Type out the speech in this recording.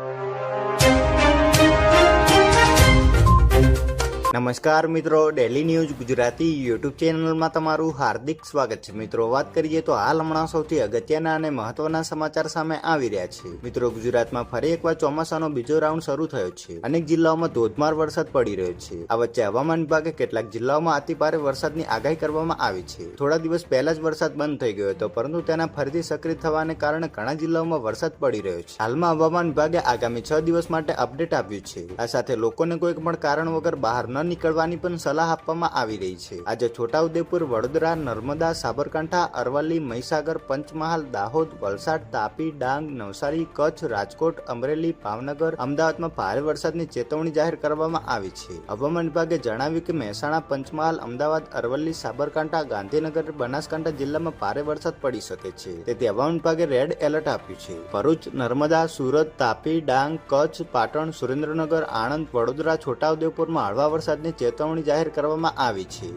you. નમસ્કાર મિત્રો daily news Gujarati YouTube ચેનલમાં તમારું હાર્દિક સ્વાગત છે. મિત્રો, વાત કરીએ તો હાલ હમણાં સૌથી અગત્યના અને મહત્વના સમાચાર સામે આવી રહ્યા છે. મિત્રો, ગુજરાતમાં ફરી એકવાર ચોમાસાનો બીજો રાઉન્ડ શરૂ થયો છે. અનેક જિલ્લાઓમાં ધોધમાર વરસાદ પડી રહ્યો છે. આ વચ્ચે હવામાન વિભાગે કેટલાક જિલ્લાઓમાં અતિ ભારે વરસાદની આગાહી કરવામાં આવી છે. થોડા દિવસ પહેલા જ વરસાદ બંધ થઈ ગયો હતો, પરંતુ તેના ફરીથી સક્રિય થવાને કારણે ઘણા જિલ્લાઓમાં વરસાદ પડી રહ્યો છે. હાલમાં હવામાન વિભાગે આગામી છ દિવસ માટે અપડેટ આપ્યું છે. આ સાથે લોકોને કોઈ પણ કારણ વગર બહાર ન નીકળવાની પણ સલાહ આપવામાં આવી રહી છે. આજે છોટાઉદેપુર, વડોદરા, નર્મદા, સાબરકાંઠા, અરવલ્લી, મહીસાગર, પંચમહાલ, દાહોદ, વલસાડ, તાપી, ડાંગ, નવસારી, કચ્છ, રાજકોટ, અમરેલી, ભાવનગર, અમદાવાદમાં ભારે વરસાદની ચેતવણી જાહેર કરવામાં આવી છે. હવામાન વિભાગે જણાવ્યું કે મહેસાણા, પંચમહાલ, અમદાવાદ, અરવલ્લી, સાબરકાંઠા, ગાંધીનગર, બનાસકાંઠા જિલ્લામાં ભારે વરસાદ પડી શકે છે. તેથી હવામાન વિભાગે રેડ એલર્ટ આપ્યું છે. ભરૂચ, નર્મદા, સુરત, તાપી, ડાંગ, કચ્છ, પાટણ, સુરેન્દ્રનગર, આણંદ, વડોદરા, છોટાઉદેપુરમાં હળવા વરસાદની ચેતવણી જાહેર કરવામાં આવી છે.